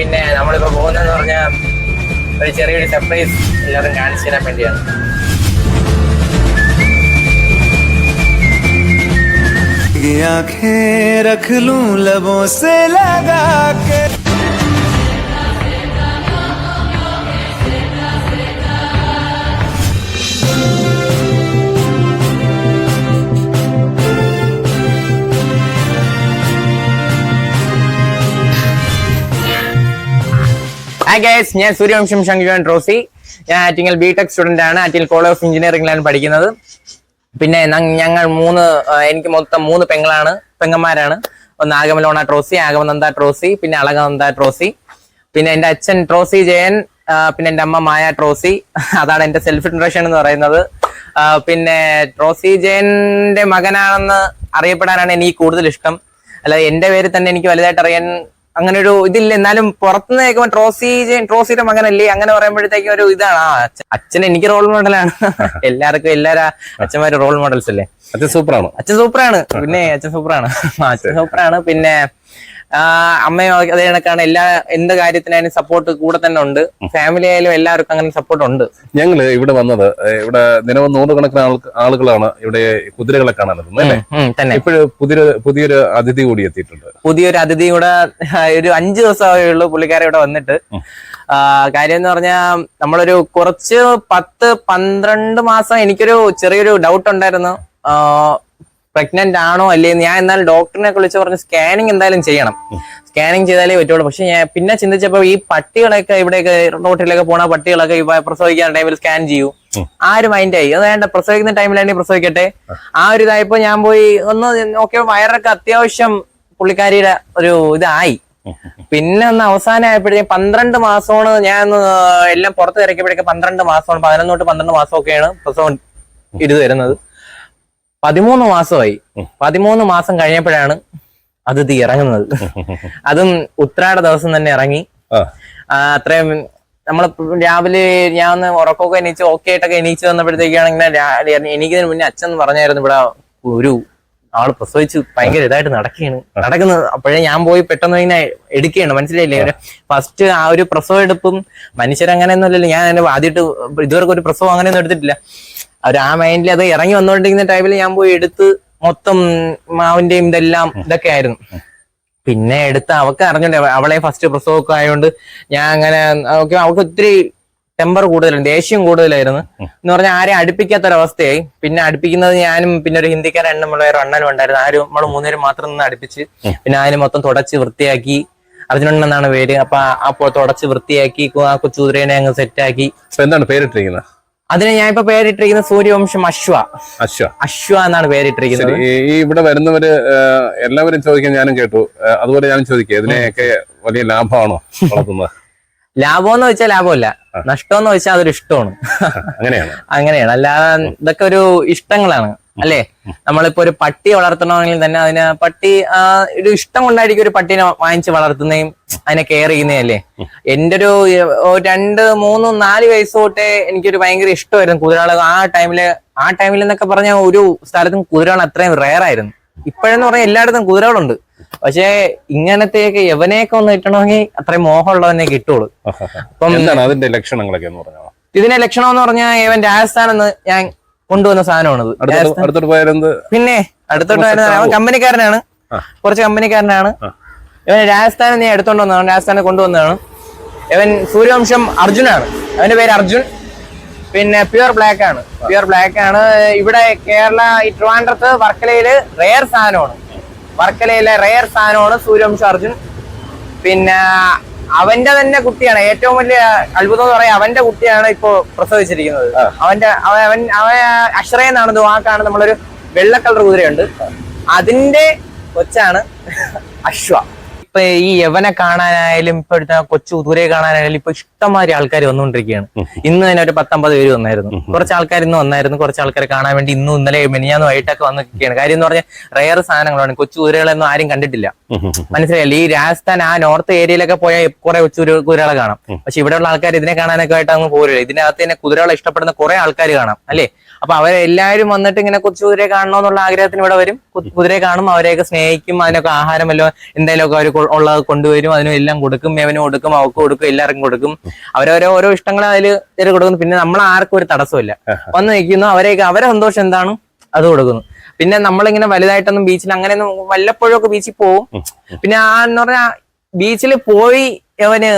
പിന്നെ നമ്മളിപ്പോ പോകുന്നതെന്ന് പറഞ്ഞാൽ ഒരു ചെറിയൊരു സർപ്രൈസ് എല്ലാവരും കാണിച്ചു തരാൻ വേണ്ടിയാണ് ये आंखें रख लूं लबों से लगा के ഹായ് ഗൈസ് ഞാൻ സൂര്യവംശം ശങ്കുജോൻ ട്രോസി ഞാൻ ആറ്റിങ്ങൽ ബി ടെക് സ്റ്റുഡന്റ് ആണ്. ആറ്റിങ്ങൽ കോളേജ് ഓഫ് എഞ്ചിനീയറിംഗിലാണ് പഠിക്കുന്നത്. പിന്നെ ഞങ്ങൾ മൂന്ന് എനിക്ക് മൊത്തം മൂന്ന് പെങ്ങളാണ്. പെങ്ങന്മാരാണ്. ഒന്ന് ആഗമലോണ ട്രോസി ആഗമനന്ദ ട്രോസി പിന്നെ അളകനന്ദ ട്രോസി പിന്നെ എന്റെ അച്ഛൻ ട്രോസി ജയൻ പിന്നെ എന്റെ അമ്മ മായ ട്രോസി അതാണ് എന്റെ സെൽഫ് ഇൻട്രഷൻ എന്ന് പറയുന്നത്. പിന്നെ ട്രോസി ജയന്റെ മകനാണെന്ന് അറിയപ്പെടാനാണ് എനിക്ക് കൂടുതൽ ഇഷ്ടം. അല്ലാതെ എന്റെ പേര് തന്നെ എനിക്ക് വലുതായിട്ട് അറിയാൻ അങ്ങനെ ഒരു ഇതില്ല. എന്നാലും പുറത്തുനിന്ന് കേൾക്കുമ്പോൾ ട്രോസി ട്രോസിയുടെ മകനല്ലേ? അങ്ങനെ പറയുമ്പോഴത്തേക്കും ഒരു ഇതാണ്. ആ അച്ഛൻ അച്ഛൻ എനിക്ക് റോൾ മോഡലാണ് എല്ലാവർക്കും എല്ലാവരും അച്ഛന്മാര് റോൾ മോഡൽസ് അല്ലേ? അച്ഛൻ സൂപ്പറാണ് അച്ഛൻ സൂപ്പറാണ് പിന്നെ അച്ഛൻ സൂപ്പറാണ് അച്ഛൻ സൂപ്പറാണ് പിന്നെ അമ്മയും അതേ കണക്കാണ്. എല്ലാ എന്ത് കാര്യത്തിനായാലും സപ്പോർട്ട് കൂടെ തന്നെ ഉണ്ട്. ഫാമിലി ആയാലും എല്ലാവർക്കും അങ്ങനെ സപ്പോർട്ട് ഉണ്ട്. ഞങ്ങൾ ഇവിടെ വന്നത് ഇവിടെ ദിനവും നൂറുകണക്കിന് ആളുകളാണ് ഇവിടെ കുതിരകളെ കാണാൻ അല്ലേ? പുതിയൊരു പുതിയൊരു അതിഥി കൂടി എത്തിയിട്ടുണ്ട്. പുതിയൊരു അതിഥി കൂടെ ഒരു അഞ്ചു ദിവസമേ ഉള്ളൂ പുള്ളിക്കാരെ ഇവിടെ വന്നിട്ട്. കാര്യം എന്ന് പറഞ്ഞാൽ നമ്മളൊരു കുറച്ച് പത്ത് പന്ത്രണ്ട് മാസം എനിക്കൊരു ചെറിയൊരു ഡൗട്ട് ഉണ്ടായിരുന്നു. പ്രഗ്നന്റ് ആണോ അല്ലേ ഞാൻ എന്നാലും ഡോക്ടറിനെ വിളിച്ച് പറഞ്ഞ് സ്കാനിങ് എന്തായാലും ചെയ്യണം. സ്കാനിങ് ചെയ്താലേ പറ്റുള്ളൂ. പക്ഷെ ഞാൻ പിന്നെ ചിന്തിച്ചപ്പോ ഈ പട്ടികളൊക്കെ ഇവിടെയൊക്കെ റോട്ടിലൊക്കെ പോണ പട്ടികളൊക്കെ പ്രസവിക്കാൻ ടൈമിൽ സ്കാൻ ചെയ്യൂ. ആ ഒരു മൈൻഡായി അത് വേണ്ട പ്രസവിക്കുന്ന ടൈമിലാണെങ്കിൽ പ്രസവിക്കട്ടെ. ആ. ഒരു ഇതായപ്പോ ഞാൻ പോയി ഒന്ന് നോക്കിയ വയറൊക്കെ അത്യാവശ്യം പുള്ളിക്കാരിയുടെ ഒരു ഇതായി. പിന്നെ ഒന്ന് അവസാനമായപ്പോഴത്തേക്കും പന്ത്രണ്ട് മാസമാണ് ഞാൻ എല്ലാം പുറത്ത് ഇറക്കിയപ്പോഴേക്ക് പന്ത്രണ്ട് മാസമാണ് പതിനൊന്ന് തൊട്ട് പന്ത്രണ്ട് മാസമൊക്കെയാണ് പ്രസവം ഇത് വരുന്നത്. പതിമൂന്ന് മാസമായി. പതിമൂന്ന് മാസം കഴിഞ്ഞപ്പോഴാണ് അതിഥി ഇറങ്ങുന്നത്. അതും ഉത്രാട ദിവസം തന്നെ ഇറങ്ങി. അത്രയും നമ്മൾ രാവിലെ ഞാൻ ഒന്ന് ഉറക്കമൊക്കെ എണീച്ച് ഓക്കെ ആയിട്ടൊക്കെ എണീച്ച് വന്നപ്പോഴത്തേക്കാണ് ഇങ്ങനെ രാ- എനിക്കിതിന് മുന്നേ അച്ഛൻ പറഞ്ഞായിരുന്നു ഇവിടെ ഒരു ആൾ പ്രസവിച്ച് ഭയങ്കര ഇതായിട്ട് നടക്കുകയാണ്. നടക്കുന്നത് അപ്പോഴേ ഞാൻ പോയി പെട്ടെന്ന് ഇങ്ങനെ എടുക്കുകയാണ്. മനസ്സിലായില്ലേ? ഫസ്റ്റ് ആ ഒരു പ്രസവം എടുപ്പും മനുഷ്യരങ്ങനെയൊന്നും അല്ലല്ലോ ഞാൻ അതിന്റെ ആദ്യമായിട്ട് ഇതുവരെ ഒരു പ്രസവം അങ്ങനെയൊന്നും എടുത്തിട്ടില്ല. അവർ ആ മൈൻഡിൽ അത് ഇറങ്ങി വന്നുകൊണ്ടിരിക്കുന്ന ടൈമിൽ ഞാൻ പോയി എടുത്ത് മൊത്തം മാവിന്റെയും ഇതെല്ലാം ഇതൊക്കെ ആയിരുന്നു. പിന്നെ എടുത്ത് അവക്ക് അറിഞ്ഞോണ്ട് അവളെ ഫസ്റ്റ് പ്രസവമൊക്കെ ആയതുകൊണ്ട് ഞാൻ അങ്ങനെ ഓക്കെ അവക്ക് ഒത്തിരി ടെമ്പർ കൂടുതലായിരുന്നു ദേഷ്യം കൂടുതലായിരുന്നു. എന്ന് പറഞ്ഞാൽ ആരെയും അടുപ്പിക്കാത്തൊരവസ്ഥയായി. പിന്നെ അടുപ്പിക്കുന്നത് ഞാനും പിന്നെ ഒരു ഹിന്ദിക്കാരൻ എണ്ണമുള്ള ഒരു അണ്ണനും ഉണ്ടായിരുന്നു. ആരും നമ്മൾ മൂന്നുപേരും മാത്രം നിന്ന് അടുപ്പിച്ച് പിന്നെ അതിന് മൊത്തം തുടച്ച് വൃത്തിയാക്കി. അർജുനൻ എന്നാണ് പേര്. അപ്പൊ അപ്പോൾ തുടച്ച് വൃത്തിയാക്കി ആ കൊച്ചുതിരേനെ അങ്ങ് സെറ്റാക്കി എന്താണ് പേരിട്ടിരിക്കുന്നത്? അതിന് ഞാൻ ഇപ്പൊ പേരിട്ടിരിക്കുന്ന സൂര്യവംശം അശ്വ. അശ്വ. അശ്വ എന്നാണ് പേരിട്ടിരിക്കുന്നത്. ഈ- ഇവിടെ വരുന്നവര് എല്ലാവരും ചോദിക്കാൻ ഞാനും കേട്ടു. അതുപോലെ ഞാനും ചോദിക്കുക ഇതിനെയൊക്കെ വലിയ ലാഭമാണോ വളർത്തുന്നത്? ലാഭം എന്ന് വെച്ചാൽ ലാഭമല്ല. നഷ്ടം എന്ന് വെച്ചാൽ അതൊരു ഇഷ്ടമാണ്. അങ്ങനെയാണ്. അങ്ങനെയാണ്. അല്ലാതെ ഇതൊക്കെ ഒരു ഇഷ്ടങ്ങളാണ്. അല്ലേ? നമ്മളിപ്പോ ഒരു പട്ടി വളർത്തണമെങ്കിൽ തന്നെ അതിന് പട്ടി ഒരു ഇഷ്ടം കൊണ്ടായിരിക്കും ഒരു പട്ടീനെ വാങ്ങിച്ച് വളർത്തുന്നതും അതിനെ കെയർ ചെയ്യുന്നതല്ലേ എന്റെ ഒരു ഒരു രണ്ട് മൂന്ന് നാല് വയസ്സ് തൊട്ടേ എനിക്കൊരു ഭയങ്കര ഇഷ്ടമായിരുന്നു കുതിരകൾ ആ ടൈമിൽ ആ ടൈമിൽ എന്നൊക്കെ പറഞ്ഞ ഒരു സ്ഥലത്തും കുതിരകൾ അത്രയും റെയർ ആയിരുന്നു. ഇപ്പോഴെന്ന് പറഞ്ഞാൽ എല്ലായിടത്തും കുതിരകളുണ്ട് പക്ഷേ ഇങ്ങനത്തെയൊക്കെ യവനെയൊക്കെ ഒന്ന് കിട്ടണമെങ്കിൽ അത്രയും മോഹമുള്ളവനെ കിട്ടുള്ളൂ. അപ്പം അതിന്റെ ലക്ഷണങ്ങളൊക്കെ ഇതിന്റെ ലക്ഷണം എന്ന് പറഞ്ഞാൽ ഇവൻ രാജസ്ഥാൻ എന്ന് ഞാൻ കൊണ്ടുവന്ന സാധനമാണത്. പിന്നെ അടുത്തോട്ട് വരുന്ന അവൻ കമ്പനിക്കാരനാണ്. കുറച്ച് കമ്പനിക്കാരനാണ്. ഇവൻ രാജസ്ഥാനിൽ നീ എടുത്തോണ്ട് വന്നതാണ്. രാജസ്ഥാനെ കൊണ്ടുവന്നതാണ്. ഇവൻ സൂര്യവംശം അർജുനാണ്. അവന്റെ പേര് അർജുൻ. പിന്നെ പ്യുവർ ബ്ലാക്ക് ആണ്. പ്യുവർ ബ്ലാക്ക് ആണ്. ഇവിടെ കേരള ഈ ട്രിവാൻഡ്രത്ത് വർക്കലയിൽ റെയർ സാധനമാണ്. വർക്കലയിലെ റെയർ സാധനമാണ് സൂര്യവംശം അർജുൻ. പിന്നെ അവന്റെ തന്നെ കുട്ടിയാണ്. ഏറ്റവും വലിയ അത്ഭുതം എന്ന് പറയാൻ അവന്റെ കുട്ടിയാണ് ഇപ്പോ പ്രസവിച്ചിരിക്കുന്നത്. അവന്റെ അവൻ അവൻ അശ്രയെന്നാണ് അശ്രയ എന്നാണ് വാക്കാണ് നമ്മളൊരു വെള്ള കളർ കുതിരയുണ്ട്. അതിന്റെ കൊച്ചാണ് അശ്വ. ഇപ്പൊ ഈ യവനെ കാണാനായാലും ഇപ്പോഴത്തെ കൊച്ചു കുതിരയെ കാണാനായാലും ഇപ്പൊ ഇഷ്ടംമാതിരി ആൾക്കാർ വന്നുകൊണ്ടിരിക്കുകയാണ്. ഇന്ന് തന്നെ ഒരു പത്തൊമ്പത് പേര് വന്നായിരുന്നു. കുറച്ച് ആൾക്കാർ ഇന്ന് വന്നായിരുന്നു. കുറച്ച് ആൾക്കാരെ കാണാൻ വേണ്ടി ഇന്നും ഇന്നലെ മെനിയാന്ന് വൈകിട്ടൊക്കെ വന്നിരിക്കുകയാണ്. കാര്യം എന്ന് പറഞ്ഞാൽ റെയർ സാധനങ്ങളാണ്. കൊച്ചു കുതിരകളൊന്നും ആരും കണ്ടിട്ടില്ല. മനസ്സിലായില്ല? ഈ രാജസ്ഥാൻ ആ നോർത്ത് ഏരിയയിലൊക്കെ പോയാൽ കുറെ കൊച്ചു കുതിരകളെ കാണാം. പക്ഷെ ഇവിടെയുള്ള ആൾക്കാർ ഇതിനെ കാണാനൊക്കെ ആയിട്ട് അങ്ങ് പോരില്ല ഇതിനകത്ത് തന്നെ കുതിരകളെ ഇഷ്ടപ്പെടുന്ന കുറെ ആൾക്കാർ കാണാം. അല്ലേ? അപ്പൊ അവരെല്ലാവരും വന്നിട്ട് ഇങ്ങനെ കൊച്ചു കുതിരയെ കാണണമെന്നുള്ള ആഗ്രഹത്തിന് ഇവിടെ വരും. കുതിരയെ കാണും അവരെയൊക്കെ സ്നേഹിക്കും അതിനൊക്കെ ആഹാരം വല്ലോ എന്തെങ്കിലുമൊക്കെ അവർ ഉള്ളത് കൊണ്ടുവരും അതിനും എല്ലാം കൊടുക്കും മേവനും കൊടുക്കും അവർക്ക് കൊടുക്കും എല്ലാവർക്കും കൊടുക്കും. അവരോരോ ഓരോ ഇഷ്ടങ്ങൾ അതിൽ ചെറിയ കൊടുക്കുന്നു. പിന്നെ നമ്മൾ ആർക്കും ഒരു തടസ്സമില്ല വന്ന് നിൽക്കുന്നു അവരെയൊക്കെ അവരെ സന്തോഷം എന്താണ്? അത് കൊടുക്കുന്നു. പിന്നെ നമ്മളിങ്ങനെ വലുതായിട്ടൊന്നും ബീച്ചിൽ അങ്ങനെയൊന്നും വല്ലപ്പോഴും ഒക്കെ ബീച്ചിൽ പോവും. പിന്നെ ആ എന്ന് പറഞ്ഞാൽ ബീച്ചിൽ പോയി അവന്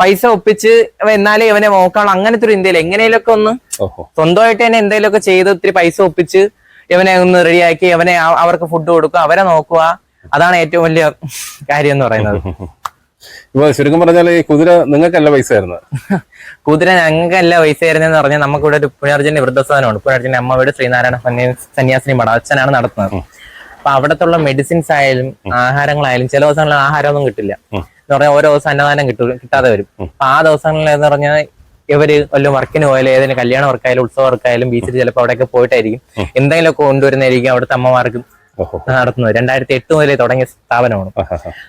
പൈസ ഒപ്പിച്ച് എന്നാലേ ഇവനെ നോക്കാണ് അങ്ങനത്തെ ഒരു ഇന്ത്യയിൽ എങ്ങനെയൊക്കെ ഒന്ന് സ്വന്തമായിട്ട് തന്നെ എന്തെങ്കിലുമൊക്കെ ചെയ്ത് ഒത്തിരി പൈസ ഒപ്പിച്ച് ഇവനെ ഒന്ന് റെഡിയാക്കി അവനെ അവർക്ക് ഫുഡ് കൊടുക്കുക അവരെ നോക്കുക. അതാണ് ഏറ്റവും വലിയ കാര്യം എന്ന് പറയുന്നത്. ഇപ്പൊ ശരിക്കും പറഞ്ഞാൽ ഈ കുതിര നിങ്ങൾക്കല്ല പൈസ ആയിരുന്നു കുതിര ഞങ്ങൾക്കല്ല പൈസ എന്ന് പറഞ്ഞാൽ നമുക്കിവിടെ ഒരു പുനർജന്യ വൃദ്ധസ്ഥാനമുണ്ട് പുനർജന്യ അമ്മ വീട് ശ്രീനാരായണ സന്യാ- സന്യാസിനി മഠം അച്ഛനാണ് നടത്തുന്നത്. അപ്പൊ അവിടത്തുള്ള മെഡിസിൻസ് ആയാലും ആഹാരങ്ങളായാലും ചില ദിവസങ്ങളിൽ ആഹാരമൊന്നും കിട്ടില്ല. എന്ന് പറഞ്ഞാൽ ഓരോ ദിവസം അന്നദാനം കിട്ടും കിട്ടാതെ വരും. അപ്പൊ ആ ദിവസങ്ങളിൽ എന്ന് പറഞ്ഞാൽ ഇവർ വല്ല വർക്കിന് പോയാലും ഏതെങ്കിലും കല്യാണ വർക്കായാലും ഉത്സവ വർക്കായാലും ബീച്ചിൽ ചിലപ്പോൾ അവിടെയൊക്കെ പോയിട്ടായിരിക്കും. എന്തെങ്കിലുമൊക്കെ കൊണ്ടുവരുന്നതായിരിക്കും അവിടുത്തെ അമ്മമാർക്കും നടത്തുന്നത്. രണ്ടായിരത്തി എട്ട് മുതലേ തുടങ്ങിയ സ്ഥാപനമാണ്.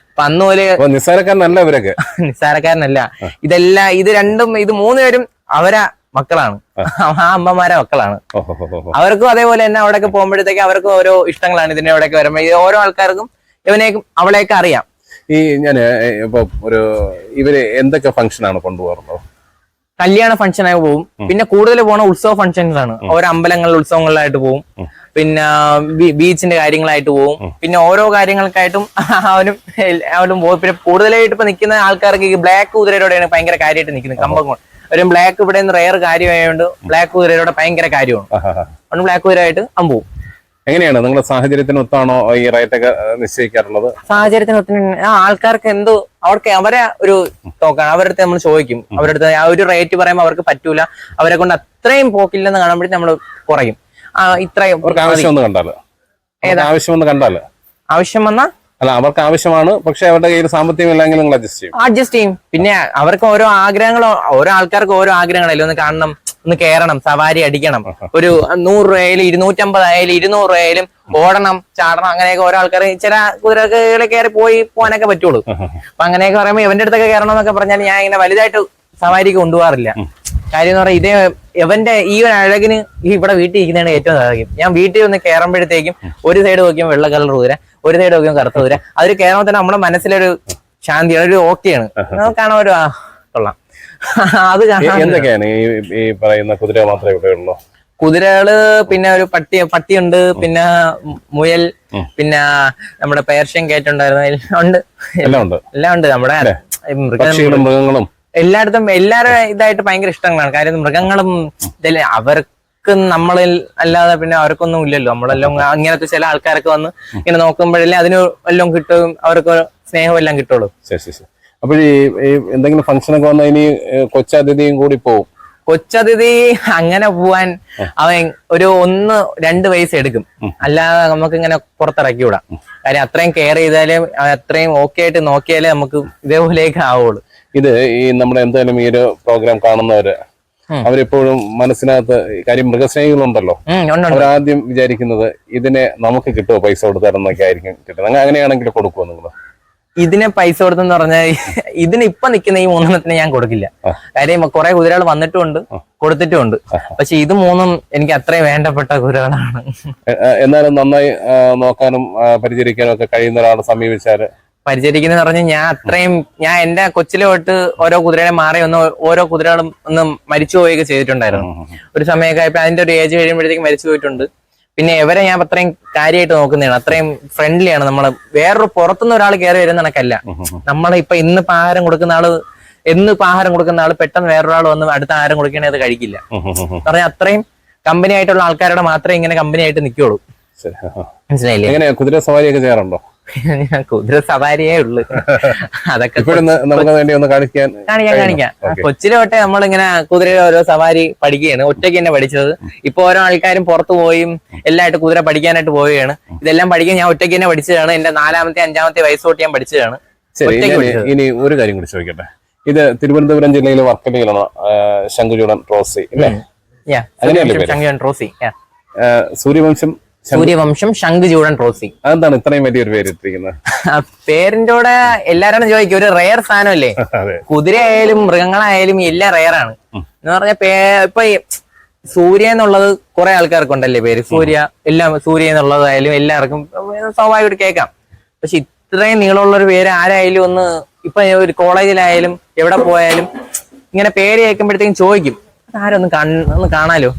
അപ്പൊ അന്ന് മുതലേ നിസ്സാരക്കാരനല്ല ഇവരൊക്കെ? നിസ്സാരക്കാരനല്ല. ഇതെല്ലാം ഇത് രണ്ടും ഇത് മൂന്നുപേരും അവരാ മക്കളാണ്. ആ. അമ്മമാരെ മക്കളാണ്. അവർക്കും അതേപോലെ തന്നെ അവിടെയൊക്കെ പോകുമ്പോഴത്തേക്ക് അവർക്കും ഓരോ ഇഷ്ടങ്ങളാണ് ഇതിന്റെ അവിടെയൊക്കെ വരുമ്പോൾ ഓരോ ആൾക്കാർക്കും ഇവനെയൊക്കെ അവളെയൊക്കെ അറിയാം. ഈ ഞാൻ ഇപ്പൊ ഒരു ഇവർ എന്തൊക്കെ ഫംഗ്ഷനാണ് കൊണ്ടുപോകുന്നത് കല്യാണ ഫംഗ്ഷനായി പോകും പിന്നെ കൂടുതൽ പോണ ഉത്സവ ഫംഗ്ഷൻസ് ആണ്. ഓരോ അമ്പലങ്ങളിൽ ഉത്സവങ്ങളിലായിട്ട് പോകും പിന്നെ ബീച്ചിന്റെ കാര്യങ്ങളായിട്ട് പോകും പിന്നെ ഓരോ കാര്യങ്ങൾക്കായിട്ടും അവനും അവനും പോകും പിന്നെ കൂടുതലായിട്ട് ഇപ്പൊ നിൽക്കുന്ന ആൾക്കാർക്ക് ഈ ബ്ലാക്ക് കുതിരയോടെയാണ് ഭയങ്കര കാര്യമായിട്ട് നിൽക്കുന്നത്. കമ്പം കൊണ്ട്. ഒരു ബ്ലാക്ക് ഇവിടെ നിന്ന് റെയർ കാര്യമായതുകൊണ്ട് ബ്ലാക്ക് കുതിരയോടെ ഭയങ്കര കാര്യമാണ്. അതുകൊണ്ട് ബ്ലാക്ക് കുതിരയായിട്ട് അവൻ പോകും എങ്ങനെയാണ് നിങ്ങളുടെ സാഹചര്യത്തിന് ഒത്താണോ ഈ റേറ്റ് ഒക്കെ നിശ്ചയിക്കാറുള്ളത്? സാഹചര്യത്തിന് ഒത്തിന് ആൾക്കാർക്ക് എന്തോ അവർക്ക് അവരെ ഒരു തോക്കാണ്. അവരുടെ അടുത്ത് നമ്മൾ ചോദിക്കും. അവരുടെ അടുത്ത് ആ ഒരു റേറ്റ് പറയുമ്പോൾ അവർക്ക് പറ്റൂല. അവരെ കൊണ്ട് അത്രയും പോക്കില്ലെന്ന് കാണുമ്പോഴേ നമ്മൾ കുറയും. ഇത്രയും. ആവശ്യം കണ്ടാൽ. ആവശ്യം കണ്ടാൽ. ആവശ്യം വന്നാ? അല്ല അവർക്ക് ആവശ്യമാണ്. പക്ഷെ അവരുടെ കയ്യിൽ സാമ്പത്തികം ഇല്ലെങ്കിൽ നിങ്ങൾ അഡ്ജസ്റ്റ് ചെയ്യും. അഡ്ജസ്റ്റ് ചെയ്യും. പിന്നെ അവർക്ക് ഓരോ ആഗ്രഹങ്ങൾ ഓരോ ആൾക്കാർക്ക് ഓരോ ആഗ്രഹങ്ങളല്ലേ? ഒന്ന് കാണണം. ഒന്ന് കയറണം സവാരി അടിക്കണം. ഒരു നൂറ് രൂപയായാലും ഇരുന്നൂറ്റമ്പതായാലും ഇരുന്നൂറ് രൂപയായാലും ഓടണം ചാടണം അങ്ങനെയൊക്കെ ഓരോ ആൾക്കാർ ചില കുതിരകളെ കയറി പോയി പോകാനൊക്കെ പറ്റുള്ളൂ. അപ്പൊ അങ്ങനെയൊക്കെ പറയുമ്പോൾ ഇവന്റെ അടുത്തൊക്കെ കയറണം എന്നൊക്കെ പറഞ്ഞാൽ ഞാൻ ഇങ്ങനെ വലുതായിട്ട് സവാരിക്ക് കൊണ്ടുപോകാറില്ല. കാര്യം എന്ന് പറഞ്ഞാൽ ഇതേ ഇവന്റെ ഈ ഒരു അഴകിന് ഈ ഇവിടെ വീട്ടിൽ ഇരിക്കുന്നതാണ് ഏറ്റവും സാധിക്കും ഞാൻ വീട്ടിൽ ഒന്ന് കയറുമ്പോഴത്തേക്കും ഒരു സൈഡ് നോക്കിയാൽ വെള്ള കളർ കുതിര ഒരു സൈഡ് നോക്കിയാൽ കറുത്ത കുതിര അതിൽ കയറുമ്പോൾ തന്നെ നമ്മുടെ മനസ്സിലൊരു ശാന്തിയാണ് ഒരു ഓക്കെയാണ് കാണാൻ ഒരു കൊള്ളാം. അത് എന്തൊക്കെയാണ് ഈ പറയുന്ന കുതിര മാത്രമേ ഇവിടെ ഉള്ളൂ? കുതിരകൾ പിന്നെ ഒരു പട്ടി പട്ടിയുണ്ട് പിന്നെ മുയൽ പിന്നെ നമ്മുടെ പേർഷ്യൻ കേറ്റ് ഉണ്ടായിരുന്നു എല്ലാം ഉണ്ട്. എല്ലാം ഉണ്ട്. എല്ലാം ഉണ്ട്. നമ്മുടെ മൃഗ മൃഗങ്ങളും. എല്ലായിടത്തും എല്ലാവരും ഇതായിട്ട് ഭയങ്കര ഇഷ്ടങ്ങളാണ്. കാര്യം മൃഗങ്ങളും ഇതല്ലേ അവർക്ക് നമ്മളിൽ അല്ലാതെ പിന്നെ അവർക്കൊന്നും ഇല്ലല്ലോ. നമ്മളെല്ലാം അങ്ങനത്തെ ചില ആൾക്കാരൊക്കെ വന്ന് ഇങ്ങനെ നോക്കുമ്പോഴല്ലേ അതിന് എല്ലാം കിട്ടും അവർക്ക് സ്നേഹം എല്ലാം കിട്ടുള്ളൂ. അപ്പോൾ ഈ എന്തെങ്കിലും ഫംഗ്ഷനൊക്കെ വന്നാൽ ഇനി കൊച്ചതിഥിയും കൂടി പോവും. കൊച്ചതിഥി അങ്ങനെ പോവാൻ അവൻ ഒരു ഒന്ന് രണ്ട് വയസ്സ് എടുക്കും. അല്ലാതെ നമുക്ക് ഇങ്ങനെ പുറത്തിറക്കി വിടാം കാര്യം അത്രയും കെയർ ചെയ്താലേ അത്രയും ഓക്കെ ആയിട്ട് നോക്കിയാലേ നമുക്ക് ഇതേപോലെയൊക്കെ ആവുള്ളൂ. ഇത് ഈ നമ്മുടെ എന്തായാലും ഈ ഒരു പ്രോഗ്രാം കാണുന്നവര്. അവരെപ്പോഴും മനസ്സിനകത്ത് കാര്യം മൃഗസ്നേഹികളുണ്ടല്ലോ. ആദ്യം. അവരാദ്യം വിചാരിക്കുന്നത് ഇതിനെ നമുക്ക് കിട്ടുമോ പൈസ കൊടുത്താലെന്നൊക്കെ ആയിരിക്കും കിട്ടുന്നത്. അങ്ങനെ അങ്ങനെയാണെങ്കിൽ കൊടുക്കുമോ നിങ്ങൾ? ഇതിനെ പൈസ കൊടുത്തെന്ന് പറഞ്ഞാൽ ഇതിന് ഇപ്പൊ നിൽക്കുന്ന ഈ മൂന്നെണ്ണത്തിന് ഞാൻ കൊടുക്കില്ല. കാര്യം കുറെ കുതിരകൾ വന്നിട്ടുമുണ്ട് കൊടുത്തിട്ടുമുണ്ട് പക്ഷെ ഇത് മൂന്നും എനിക്ക് അത്രയും വേണ്ടപ്പെട്ട കുതിരകളാണ് എന്നാലും നന്നായി നോക്കാനും പരിചരിക്കാനും ഒക്കെ കഴിയുന്ന ഒരാളെ സമീപിച്ചാൽ. പരിചരിക്കുന്ന പറഞ്ഞ് ഞാൻ അത്രയും ഞാൻ എന്റെ കൊച്ചിലെ തൊട്ട് ഓരോ കുതിരകളെ മാറി ഒന്ന് ഓരോ കുതിരകളും ഒന്ന് മരിച്ചു പോവുകയൊക്കെ ചെയ്തിട്ടുണ്ടായിരുന്നു ഒരു സമയമൊക്കെ ആയപ്പോ അതിന്റെ ഒരു ഏജ് കഴിയുമ്പോഴത്തേക്ക് മരിച്ചു പോയിട്ടുണ്ട് പിന്നെ ഇവരെ ഞാൻ അത്രയും കാര്യമായിട്ട് നോക്കുന്നതാണ്. അത്രയും ഫ്രണ്ട്ലിയാണ് നമ്മൾ വേറൊരു പുറത്തുനിന്ന് ഒരാൾ കയറി വരുന്ന കണക്കല്ല. നമ്മളെ ഇപ്പൊ ഇന്ന് ആഹാരം കൊടുക്കുന്ന ആൾ എന്ന് ഇപ്പൊ ആഹാരം കൊടുക്കുന്ന ആൾ പെട്ടെന്ന് വേറൊരാൾ വന്ന് അടുത്ത ആഹാരം കൊടുക്കണേ അത് കഴിക്കില്ല. പറഞ്ഞാൽ അത്രയും കമ്പനി ആയിട്ടുള്ള ആൾക്കാരുടെ മാത്രമേ ഇങ്ങനെ കമ്പനി ആയിട്ട് നിൽക്കുള്ളൂ. മനസ്സിലായില്ലേ? കുതിര സവാരിയൊക്കെ ചെയ്യാറുണ്ടോ? ഞാൻ കുതിര സവാരിയേ ഉള്ളു. അതൊക്കെ നമുക്ക് വേണ്ടി ഒന്ന് കാണിക്കാൻ കാണിക്കാം കാണിക്കാം. കൊച്ചിലോട്ടെ കൊച്ചിലെ തൊട്ടേ നമ്മളിങ്ങനെ കുതിരയുടെ ഓരോ സവാരി പഠിക്കുകയാണ്. ഒറ്റയ്ക്ക് തന്നെ പഠിച്ചത്. ഇപ്പൊ ഓരോ ആൾക്കാരും പുറത്തു പോയും എല്ലായിട്ട് കുതിര പഠിക്കാനായിട്ട് പോവുകയാണ്. ഇതെല്ലാം പഠിക്കാൻ ഞാൻ ഒറ്റയ്ക്ക് തന്നെ പഠിച്ചതാണ്. എന്റെ നാലാമത്തെ അഞ്ചാമത്തെ വയസ്സ് തൊട്ട് ഞാൻ പഠിച്ചതാണ്. ഇനി ഒരു കാര്യം കൂടി ചോദിക്കട്ടെ. ഇത് തിരുവനന്തപുരം ജില്ലയിലെ വർക്കലയിലാണ് ശങ്കുചൂടൻ ട്രോസി അല്ലേ? ശങ്കുചൂടൻ ട്രോസി സൂര്യവംശം സൂര്യവംശം ശംഖുചൂടൻ ട്രോഫി അതെന്താണ് ഇത്രയും വലിയൊരു പേര് ഇട്ടിരിക്കുന്നത്? പേരിന്റെ കൂടെ എല്ലാരാണ് ചോദിക്കും ഒരു റെയർ സാധനമല്ലേ? കുതിര ആയാലും മൃഗങ്ങളായാലും എല്ലാം റെയർ ആണ്. എന്ന് പറഞ്ഞ പേ ഇപ്പൊ സൂര്യ എന്നുള്ളത് കുറെ ആൾക്കാർക്കുണ്ടല്ലേ പേര്? സൂര്യ എല്ലാം സൂര്യ എന്നുള്ളതായാലും എല്ലാവർക്കും സ്വാഭാവികമായിട്ട് കേൾക്കാം. പക്ഷെ ഇത്രയും നീളമുള്ള ഒരു പേര് ആരായാലും ഒന്ന് ഇപ്പൊ ഒരു കോളേജിലായാലും എവിടെ പോയാലും ഇങ്ങനെ പേര് കേൾക്കുമ്പോഴത്തേക്കും ചോദിക്കും. ആരൊന്ന് കണ്ണ് ഒന്ന് കാണാലോ?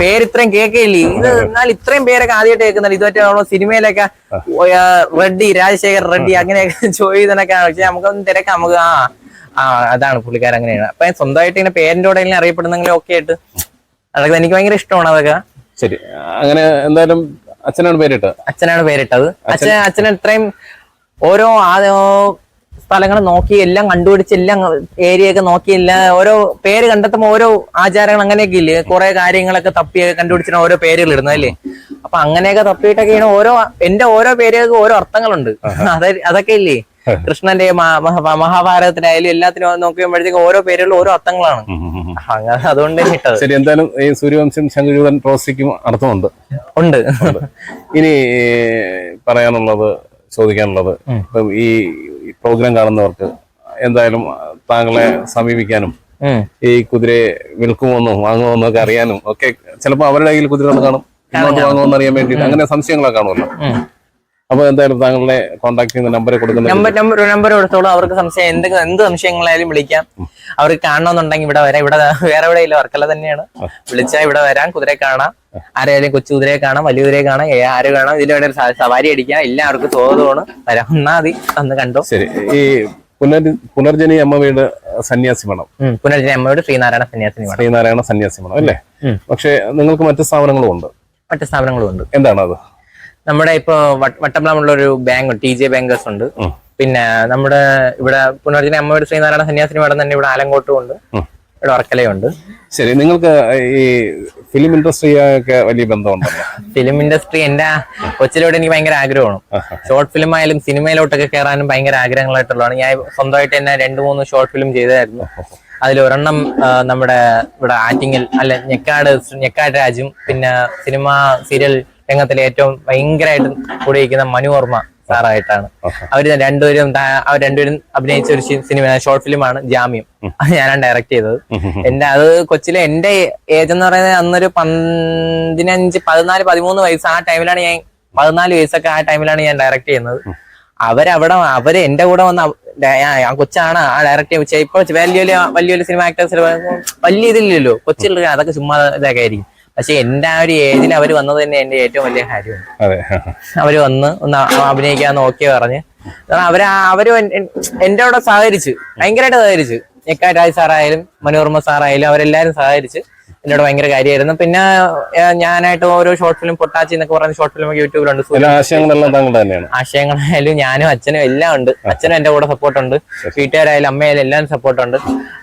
പേര് ഇത്രയും കേൾക്കില്ലേ ഇത് എന്നാൽ ഇത്രയും പേരൊക്കെ ആദ്യമായിട്ട് കേൾക്കുന്നില്ല ഇതുവരെ നമ്മൾ സിനിമയിലൊക്കെ റെഡ്ഡി രാജശേഖർ റെഡ്ഡി അങ്ങനെയൊക്കെ ചോദിക്കുന്നതൊക്കെ പക്ഷെ നമുക്കൊന്ന് തിരക്കാം. നമുക്ക് ആ ആ അതാണ് പുള്ളിക്കാരൻ അങ്ങനെയാണ്. അപ്പൊ സ്വന്തമായിട്ട് ഇങ്ങനെ പേരിന്റെ കൂടെ അറിയപ്പെടുന്നെങ്കിലും ഒക്കെ ആയിട്ട്. അതൊക്കെ എനിക്ക് ഭയങ്കര ഇഷ്ടമാണ് അതൊക്കെ. ശരി. അങ്ങനെ എന്തായാലും അച്ഛനാണ് പേരിട്ടത്. അച്ഛനാണ് പേരിട്ടത്. അച്ഛൻ അച്ഛൻ ഇത്രയും ഓരോ സ്ഥലങ്ങൾ നോക്കി എല്ലാം കണ്ടുപിടിച്ച് എല്ലാം ഏരിയ ഒക്കെ നോക്കി എല്ലാം ഓരോ പേര് കണ്ടെത്തുമ്പോൾ ഓരോ ആചാരങ്ങൾ അങ്ങനെയൊക്കെ ഇല്ലേ? കുറെ കാര്യങ്ങളൊക്കെ തപ്പി കണ്ടുപിടിച്ചിട്ട് ഓരോ പേരുകൾ ഇടുന്നത് അല്ലേ? അപ്പൊ അങ്ങനെയൊക്കെ തപ്പിയിട്ടൊക്കെയാണ് ഓരോ എന്റെ ഓരോ പേരുകൾക്ക് ഓരോ അർത്ഥങ്ങളുണ്ട്. അത് അതൊക്കെ ഇല്ലേ? കൃഷ്ണന്റെ മഹാഭാരതത്തിനായാലും എല്ലാത്തിനും നോക്കുമ്പോഴത്തേക്ക് ഓരോ പേരുകളിലും ഓരോ അർത്ഥങ്ങളാണ്. അങ്ങനെ അതുകൊണ്ട് ശരി എന്തായാലും ഈ സൂര്യവംശം ശങ്കുചൂതൻ പ്രോസിക്കും അർത്ഥമുണ്ട്. ഉണ്ട്. ഇനി പറയാനുള്ളത് ചോദിക്കാനുള്ളത് ഇപ്പം ഈ പ്രോഗ്രാം കാണുന്നവർക്ക് എന്തായാലും താങ്കളെ സമീപിക്കാനും ഈ കുതിരയെ വിൽക്കുമോന്നോ വാങ്ങുമോന്നോ ഒക്കെ അറിയാനും ഒക്കെ ചിലപ്പോൾ അവരുടെ കയ്യിൽ കുതിര കാണും ഇങ്ങോട്ട് വാങ്ങുമെന്ന് അറിയാൻ വേണ്ടിയിട്ട്. അങ്ങനെ സംശയങ്ങളൊക്കെ കാണുമല്ലോ. അപ്പൊ എന്തായാലും താങ്കളുടെ കോൺടാക്ട് ചെയ്യുന്ന നമ്പർ കൊടുക്കുന്ന നമ്പർ നമ്പർ നമ്പർ കൊടുത്തോളൂ. അവർക്ക് സംശയം എന്തെങ്കിലും എന്ത് സംശയങ്ങളായാലും വിളിക്കാം. അവർക്ക് കാണണമെന്നുണ്ടെങ്കിൽ ഇവിടെ വരാം. ഇവിടെ വേറെ എവിടെ ഇല്ല വർക്കല തന്നെയാണ്. വിളിച്ചാൽ ഇവിടെ വരാം. കുതിരയെ കാണാം. ആരെയായാലും കൊച്ചു കുതിരയെ കാണാം. വലിയ കുതിരയെ കാണാം. ആര് കാണാം. ഇതിലൂടെ ഒരു സവാരി അടിക്കാം. എല്ലാവർക്കും തോതുമാണ് വരാം. എന്നാ മതി. അന്ന് കണ്ടോ? ശരി. ഈ പുനർ പുനർജനി അമ്മ വീട് സന്യാസി മഠം പുനർജനി അമ്മയുടെ ശ്രീനാരായണ സന്യാസി വേണം. ശ്രീനാരായണ സന്യാസി മഠം അല്ലേ. പക്ഷെ നിങ്ങൾക്ക് മറ്റു സ്ഥാപനങ്ങളും ഉണ്ട്. മറ്റു സ്ഥാപനങ്ങളും ഉണ്ട്. എന്താണ് അത് നമ്മുടെ ഇപ്പൊ വട്ടമ്പളമുള്ള ഒരു ബാങ്ക് ടി ജെ ബാങ്കേഴ്സ് ഉണ്ട്. പിന്നെ നമ്മുടെ ഇവിടെ പുനർജന അമ്മയുടെ ശ്രീനാരായണ സന്യാസിനി മഠം തന്നെ ഇവിടെ ആലങ്കോട്ടും ഉണ്ട്. ഇവിടെ വർക്കലയുണ്ട്. ശരി നിങ്ങൾക്ക് ഈ ഫിലിം ഇൻഡസ്ട്രിയൊക്കെ വലിയ ബന്ധമുണ്ടല്ലോ ഫിലിം ഇൻഡസ്ട്രി എന്റെ കൊച്ചിലോട്ട് എനിക്ക് ഭയങ്കര ആഗ്രഹമാണ്. ഷോർട്ട് ഫിലിം ആയാലും സിനിമയിലോട്ടൊക്കെ കയറാനും ഭയങ്കര ആഗ്രഹങ്ങളായിട്ടുള്ളതാണ്. ഞാൻ സ്വന്തമായിട്ട് തന്നെ രണ്ട് മൂന്ന് ഷോർട്ട് ഫിലിം ചെയ്തായിരുന്നു. അതിൽ ഒരെണ്ണം നമ്മുടെ ഇവിടെ ആറ്റിങ്ങൽ അല്ല ഞെക്കാട് ഞെക്കാട് രാജും പിന്നെ സിനിമ സീരിയൽ രംഗത്തിലെ ഏറ്റവും ഭയങ്കരമായിട്ട് കൂടിയിരിക്കുന്ന മനു വർമ്മ സാറായിട്ടാണ്. അവർ രണ്ടുപേരും അവർ രണ്ടുപേരും അഭിനയിച്ച ഒരു സിനിമ ഷോർട്ട് ഫിലിമാണ് ജാമ്യം. അത് ഞാനാണ് ഡയറക്ട് ചെയ്തത്. എന്റെ അത് കൊച്ചിലെ എന്റെ ഏജ് എന്ന് പറയുന്നത് അന്നൊരു പതിനഞ്ച് പതിനാല് പതിമൂന്ന് വയസ്സ് ആ ടൈമിലാണ് ഞാൻ പതിനാല് വയസ്സൊക്കെ ആ ടൈമിലാണ് ഞാൻ ഡയറക്ട് ചെയ്യുന്നത്. അവരവിടെ അവർ എന്റെ കൂടെ വന്ന ആ- ആ കൊച്ചാണ് ആ ഡയറക്റ്റ് ചെയ്യാൻ ഇപ്പൊ വലിയ വലിയ വലിയ വലിയ സിനിമ ആക്ടേഴ്സ് വലിയ ഇതില്ലല്ലോ. കൊച്ചിലുള്ള അതൊക്കെ ചുമ്മാ ഇതൊക്കെ ആയിരിക്കും പക്ഷെ എന്റെ ആ ഒരു ഏജിൽ അവർ വന്നത് തന്നെ എന്റെ ഏറ്റവും വലിയ കാര്യമാണ്. അവർ വന്ന് ഒന്ന് അഭിനയിക്കാൻ അഭിനയിക്കാന്ന് ഓക്കെ പറഞ്ഞ് അവർ അവർ എന്റെ കൂടെ സഹകരിച്ച് ഭയങ്കരമായിട്ട് സഹകരിച്ച്. ഞെക്കാ രാജ് സാറായാലും മനോരമ സാറായാലും അവരെല്ലാരും സഹകരിച്ച് എന്നോട് ഭയങ്കര കാര്യമായിരുന്നു പിന്നെ ഞാനായിട്ട് ഓരോ ഷോർട്ട് ഫിലിം പൊട്ടാച്ചി എന്നൊക്കെ പറയുന്ന ഷോർട്ട് ഫിലിം യൂട്യൂബിലുണ്ട് എല്ലാ ആശയങ്ങളെല്ലാം താങ്കളുടെ തന്നെയാണ്. ആശയങ്ങളായാലും ഞാനും അച്ഛനും എല്ലാം ഉണ്ട്. അച്ഛനും എന്റെ കൂടെ സപ്പോർട്ട് ഉണ്ട്. വീട്ടുകാരായാലും അമ്മയായാലും എല്ലാവരും സപ്പോർട്ട് ഉണ്ട്.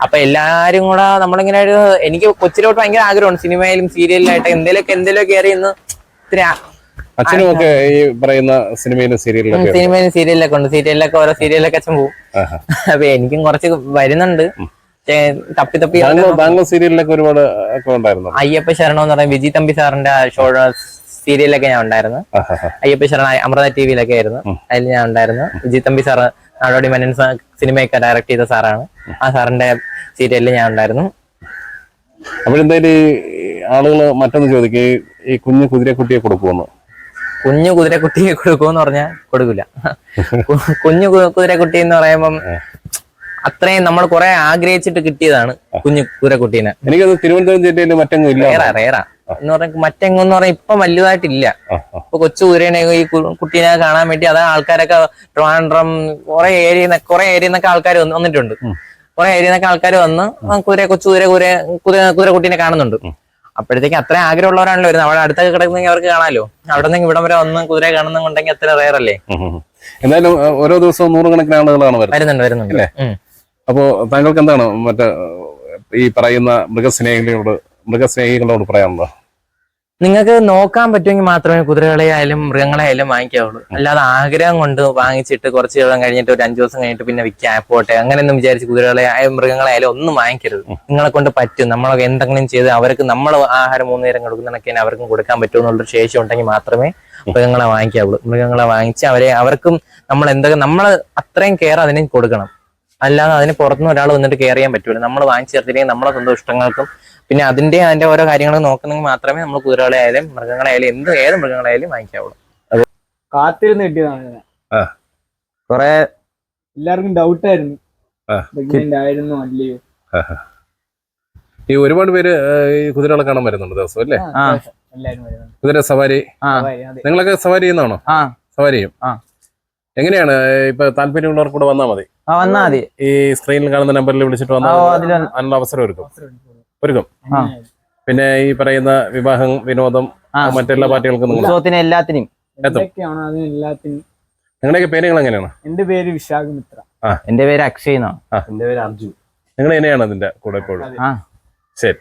അപ്പൊ എല്ലാരും കൂടെ നമ്മളിങ്ങനെ ഒരു എനിക്ക് കൊച്ചിലോട്ട് ഭയങ്കര ആഗ്രഹമുണ്ട്. സിനിമയിലും സീരിയലിലായിട്ട് എന്തേലൊക്കെ എന്തേലൊക്കെ കയറി ഇന്ന് ഇത്തിരി അച്ഛനും ഒക്കെ ഈ പറയുന്ന സിനിമയിലും സീരിയലിലൊക്കെ സിനിമയിലും സീരിയലിലൊക്കെ ഉണ്ട്. സീരിയലിലൊക്കെ ഓരോ സീരിയലൊക്കെ അച്ഛൻ പോകും. അപ്പൊ എനിക്കും കുറച്ച് വരുന്നുണ്ട്. തപ്പി തപ്പി സീരിയലിലൊക്കെ ഒരുപാട് ഒക്കെ ഉണ്ടായിരുന്നു അയ്യപ്പ ശരണം എന്ന് പറയുന്നത് വിജി തമ്പി സാറിന്റെ ഷോ സീരിയലൊക്കെ ഞാൻ ഉണ്ടായിരുന്നു. അയ്യപ്പ ശരണ അമൃത ടി വിയിലൊക്കെ ആയിരുന്നു അതിൽ ഞാൻ ഉണ്ടായിരുന്നു. വിജി തമ്പി സാറ് നാടോടി മനൻ സിനിമയൊക്കെ ഡയറക്ട് ചെയ്ത സാറാണ്. ആ സാറിന്റെ സീരിയലിൽ ഞാൻ ഉണ്ടായിരുന്നു. അപ്പോഴെന്തായാലും ഈ ആളുകൾ മറ്റൊന്ന് ചോദിക്കും ഈ- കുഞ്ഞു കുതിരക്കുട്ടിയെ കൊടുക്കുമെന്ന് കുഞ്ഞു കുതിരക്കുട്ടിയെ കൊടുക്കുമെന്ന് പറഞ്ഞാൽ കൊടുക്കില്ല കുഞ്ഞു കുതിരക്കുട്ടി എന്ന് പറയുമ്പം അത്രയും നമ്മൾ കുറെ ആഗ്രഹിച്ചിട്ട് കിട്ടിയതാണ് കുഞ്ഞു കുരക്കുട്ടീനെ. എനിക്ക് തിരുവനന്തപുരം ജില്ലയിൽ മറ്റെങ്ങും ഇല്ല. റേറാ റേറാ. എന്ന് പറഞ്ഞാൽ മറ്റെങ്ങുന്ന് പറഞ്ഞാൽ ഇപ്പൊ വലുതായിട്ടില്ല. ഇപ്പൊ കൊച്ചു കുരേനെ ഈ കുട്ടീനെ കാണാൻ വേണ്ടി അതാ ആൾക്കാരൊക്കെ ട്രിവാൻഡ്രം കുറെ ഏരിയ കുറെ ഏരിയ നിന്നൊക്കെ ആൾക്കാർ വന്നിട്ടുണ്ട്. കുറെ ഏരിയ നിന്നൊക്കെ ആൾക്കാർ വന്ന് കുതിര കൊച്ചു കുതിര കുതിര കുതിര കുതിരക്കുട്ടീനെ കാണുന്നുണ്ട്. അപ്പോഴത്തേക്ക് അത്ര ആഗ്രഹമുള്ളവരാണല്ലോ വരുന്നത്. അവിടെ അടുത്തൊക്കെ കിടക്കുന്നെങ്കിൽ അവർക്ക് കാണാമല്ലോ അവിടെ നിന്ന് ഇവിടം വരെ വന്ന് കുതിര കാണുന്നുണ്ടെങ്കിൽ അത്ര റേറല്ലേ. എന്തായാലും ഓരോ ദിവസവും നൂറുകണക്കിന് ആളുകളാണ് വരുന്നുണ്ട് വരുന്നുണ്ട്. ഉം. അപ്പോ താങ്കൾക്ക് എന്താണ് മറ്റേ ഈ പറയുന്ന മൃഗസ്നേഹികളോട് മൃഗസ്നേഹികളോട് പറയാനുള്ളത്? നിങ്ങൾക്ക് നോക്കാൻ പറ്റുമെങ്കിൽ മാത്രമേ കുതിരകളെ ആയാലും മൃഗങ്ങളെ ആയാലും വാങ്ങിക്കാവുള്ളൂ അല്ലാതെ ആഗ്രഹം കൊണ്ട് വാങ്ങിച്ചിട്ട് കുറച്ച് ദിവസം കഴിഞ്ഞിട്ട് ഒരു അഞ്ചു ദിവസം കഴിഞ്ഞിട്ട് പിന്നെ വിൽക്കാൻ പോട്ടെ അങ്ങനെയൊന്നും വിചാരിച്ച് കുതിരകളെ ആയാലും മൃഗങ്ങളെ ആയാലും ഒന്നും വാങ്ങിക്കരുത്. നിങ്ങളെ കൊണ്ട് പറ്റും. നമ്മളൊക്കെ എന്തെങ്കിലും ചെയ്ത് അവർക്ക് നമ്മൾ ആഹാരം മൂന്ന് നേരം കൊടുക്കുന്നതൊക്കെ അവർക്കും കൊടുക്കാൻ പറ്റുമെന്നുള്ളൊരു ശേഷി ഉണ്ടെങ്കിൽ മാത്രമേ മൃഗങ്ങളെ വാങ്ങിക്കാവുള്ളൂ. മൃഗങ്ങളെ വാങ്ങിച്ച് അവരെ അവർക്കും നമ്മൾ എന്തൊക്കെ നമ്മൾ അത്രയും കെയർ അതിന് കൊടുക്കണം. അല്ലാതെ അതിന് പുറത്തുനിന്ന് ഒരാൾ വന്നിട്ട് കെയർ ചെയ്യാൻ പറ്റൂല. നമ്മൾ വാങ്ങിച്ചു ചേർത്തില്ലെങ്കിൽ നമ്മളെ സ്വന്തം ഇഷ്ടങ്ങൾക്കും പിന്നെ അതിന്റെ അതിന്റെ ഓരോ കാര്യങ്ങളും നോക്കുന്നെങ്കിൽ മാത്രമേ നമ്മൾ കുതിരകളെ ആയാലും മൃഗങ്ങളായാലും എന്ത് ഏത് മൃഗങ്ങളായാലും വാങ്ങിക്കാവുള്ളൂ. കാത്തിരുന്ന് കിട്ടിയതാണ് കൊറേ ആ. കുറെ എല്ലാവർക്കും ഡൗട്ട് ആയിരുന്നു. ആയിരുന്നു അല്ലയോ? ഈ ഒരുപാട് പേര് ഈ കുതിരകളെ കാണാൻ വരുന്നുണ്ട് ദിവസം അല്ലേ? കുതിര സവാരി. നിങ്ങളൊക്കെ സവാരി ചെയ്യുന്നതാണോ? ആ. സവാരി ചെയ്യും? ആ. എങ്ങനെയാണ്? ഇപ്പൊ താല്പര്യമുള്ളവർ കൂടെ വന്നാൽ മതി. ആ വന്നാ മതി. ഈ സ്ക്രീനിൽ കാണുന്ന നമ്പറിൽ വിളിച്ചിട്ട് വന്നാൽ അതിനുള്ള അവസരം ഒരുക്കും. ഒരുക്കും. പിന്നെ ഈ പറയുന്ന വിവാഹം വിനോദം. മറ്റെല്ലാ പാർട്ടികൾക്കും നിങ്ങളുടെ എല്ലാത്തിനും. നിങ്ങളുടെയൊക്കെ പേരുകൾ എങ്ങനെയാണ്? എന്റെ പേര് വിശാഖ് മിത്ര എന്റെ പേര് അക്ഷയ് എന്നാണ്. എന്റെ പേര് അർജു. നിങ്ങൾ എങ്ങനെയാണ് അതിന്റെ കൂടെ ശരി.